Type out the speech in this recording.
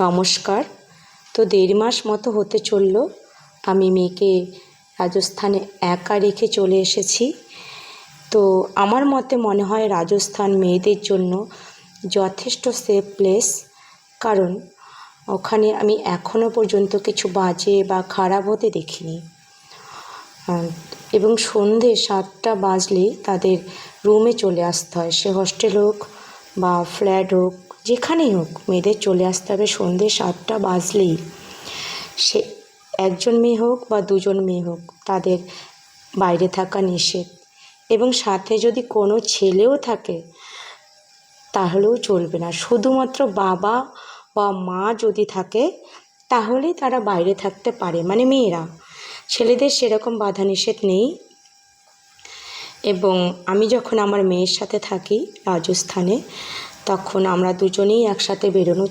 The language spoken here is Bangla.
নমস্কার। তো দেড় মাস মতো হতে চলল, আমি মেয়েকে রাজস্থানে একা রেখে চলে এসেছি। তো আমার মতে মনে হয় রাজস্থান মেয়েদের জন্য যথেষ্ট সেফ প্লেস কারণ ওখানে আমি এখনও পর্যন্ত কিছু বাজে বা খারাপ হতে দেখিনি। এবং সন্ধে সাতটা বাজলেই তাদের রুমে চলে আসতে হয়। সে হস্টেল হোক বা ফ্ল্যাট হোক, যেখানেই হোক, মেয়েদের চলে আসতে হবে সন্ধে সাতটা বাজলেই। সে একজন মেয়ে হোক বা দুজন মেয়ে হোক, তাদের বাইরে থাকা নিষেধ। এবং সাথে যদি কোনো ছেলেও থাকে, তাহলেও চলবে না। শুধুমাত্র বাবা বা মা যদি থাকে, তাহলেই তারা বাইরে থাকতে পারে। মানে মেয়েরা, ছেলেদের সেরকম বাধা নিষেধ নেই। এবং আমি যখন আমার মেয়ের সাথে থাকি রাজস্থানে তখন আমরা দুজনেই একসাথে বেরোনোর